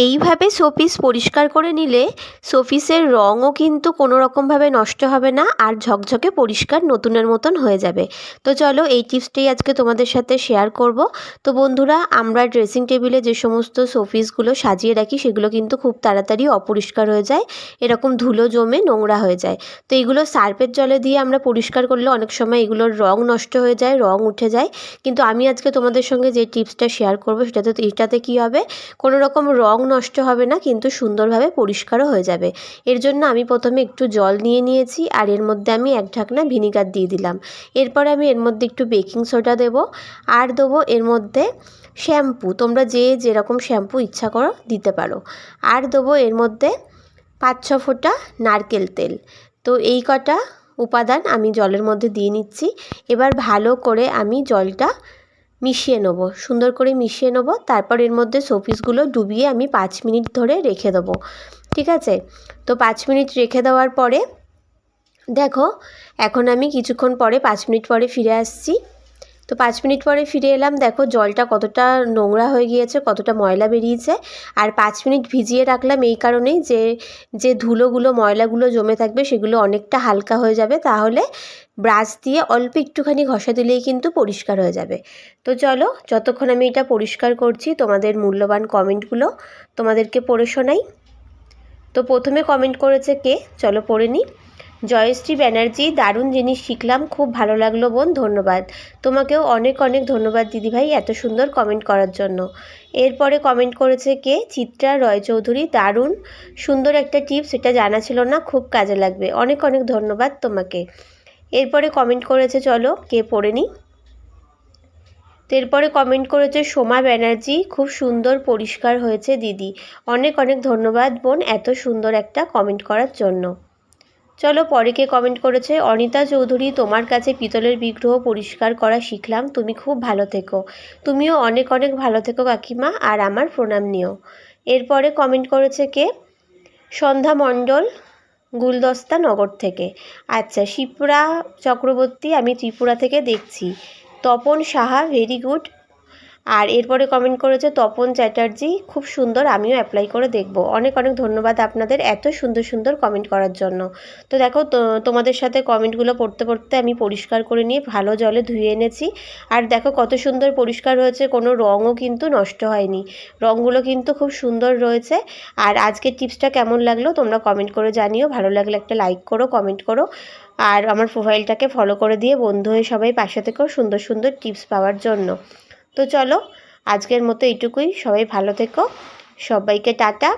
এইভাবে শোপিস পরিষ্কার করে নিলে শোপিসের রঙও কিন্তু কোনো রকমভাবে নষ্ট হবে না আর ঝকঝকে পরিষ্কার নতুনের মতন হয়ে যাবে। তো চলো এই টিপসটাই আজকে তোমাদের সাথে শেয়ার করব। তো বন্ধুরা, আমরা ড্রেসিং টেবিলে যে সমস্ত শোপিসগুলো সাজিয়ে রাখি, সেগুলো কিন্তু খুব তাড়াতাড়ি অপরিষ্কার হয়ে যায়। এরকম ধুলো জমে নোংরা হয়ে যায়। তো এইগুলো সার্পের জলে দিয়ে আমরা পরিষ্কার করলে অনেক সময় এগুলোর রং নষ্ট হয়ে যায়, রং উঠে যায়। কিন্তু আমি আজকে তোমাদের সঙ্গে যে টিপসটা শেয়ার করব, সেটাতে, এটাতে কী হবে? কোনো রকম রং নষ্ট হবে না, কিন্তু সুন্দরভাবে পরিষ্কারও হয়ে যাবে। এর জন্য আমি প্রথমে একটু জল নিয়ে নিয়েছি, আর এর মধ্যে আমি এক ঢাকনা ভিনিগার দিয়ে দিলাম। এরপরে আমি এর মধ্যে একটু বেকিং সোডা দেব, আর দেবো এর মধ্যে শ্যাম্পু। তোমরা যে যেরকম শ্যাম্পু ইচ্ছা করো দিতে পারো। আর দেবো এর মধ্যে পাঁচ ছ ফোঁটা নারকেল তেল। তো এই কটা উপাদান আমি জলের মধ্যে দিয়ে নিচ্ছি। এবার ভালো করে আমি জলটা মিশিয়ে নেব। সুন্দর করে মিশিয়ে নেব। তারপর এর মধ্যে শোপিসগুলো ডুবিয়ে আমি পাঁচ মিনিট ধরে রেখে দেবো। ঠিক আছে? তো পাঁচ মিনিট রেখে দেওয়ার পরে, দেখো, এখন আমি কিছুক্ষণ পরে, পাঁচ মিনিট পরে ফিরে আসছি। তো পাঁচ মিনিট পরে ফিরে এলাম। দেখো, জলটা কতটা নোংরা হয়ে গিয়েছে, কতটা ময়লা বেরিয়েছে। আর পাঁচ মিনিট ভিজিয়ে রাখলাম এই কারণেই যে যে ধুলোগুলো, ময়লাগুলো জমে থাকবে, সেগুলো অনেকটা হালকা হয়ে যাবে। তাহলে ব্রাশ দিয়ে অল্প একটুখানি ঘষা দিলেই কিন্তু পরিষ্কার হয়ে যাবে। তো চলো, যতক্ষণ আমি এটা পরিষ্কার করছি, তোমাদের মূল্যবান কমেন্টগুলো তোমাদেরকে পড়ে শোনাই। তো প্রথমে কমেন্ট করেছে কে? চলো পড়ে নিই। জয়শ্রী ব্যানার্জি, দারুণ জিনিস শিখলাম, খুব ভালো লাগল বোন, ধন্যবাদ। তোমাকেও অনেক অনেক ধন্যবাদ দিদিভাই এত সুন্দর কমেন্ট করার জন্য। এরপরে কমেন্ট করেছে কে? চিত্রা রয়চৌধুরী, দারুণ, সুন্দর একটা টিপস এটা জানা ছিল না, খুব কাজে লাগবে। অনেক অনেক ধন্যবাদ তোমাকে। এরপরে কমেন্ট করেছে, চলো, কে পড়ে নি? এরপরে কমেন্ট করেছে, সোমা ব্যানার্জি, খুব সুন্দর, পরিষ্কার হয়েছে দিদি। অনেক অনেক ধন্যবাদ বোন, এত সুন্দর একটা কমেন্ট করার জন্য। চলো পরে কে কমেন্ট করেছে। অনিতা চৌধুরী, তোমার কাছে পিতলের বিগ্রহ পরিষ্কার করা শিখলাম। তুমি খুব ভালো থেকো। তুমিও অনেক অনেক ভালো থেকো কাকিমা, আর আমার প্রণাম নিও। এরপরে কমেন্ট করেছে কে? সন্ধ্যা মণ্ডল, গুলদস্তা নগর থেকে। আচ্ছা শিপ্রা চক্রবর্তী, আমি ত্রিপুরা থেকে দেখছি। তপন সাহা ভেরি গুড আর এরপরে কমেন্ট করেছে, তপন চ্যাটার্জি, খুব সুন্দর, আমিও অ্যাপ্লাই করে দেখব। অনেক অনেক ধন্যবাদ আপনাদের এত সুন্দর সুন্দর কমেন্ট করার জন্য। তো দেখো তোমাদের সাথে কমেন্টগুলো পড়তে পড়তে আমি পরিষ্কার করে নিয়ে ভালো জলে ধুয়ে এনেছি। আর দেখো, কত সুন্দর পরিষ্কার হয়েছে, কোনো রঙও কিন্তু নষ্ট হয়নি। রঙগুলো কিন্তু খুব সুন্দর রয়েছে। আর আজকের টিপসটা কেমন লাগল, তোমরা কমেন্ট করে জানিও। ভালো লাগলে একটা লাইক করো কমেন্ট করো। আর আমার প্রোফাইলটাকে ফলো করে দিয়ে বন্ধু হয়ে সবাই পাশে থেকেও সুন্দর সুন্দর টিপস পাওয়ার জন্য। তো চলো আজকের মতো এইটুকুই। সবাই ভালো থেকো। সবাইকে টাটা।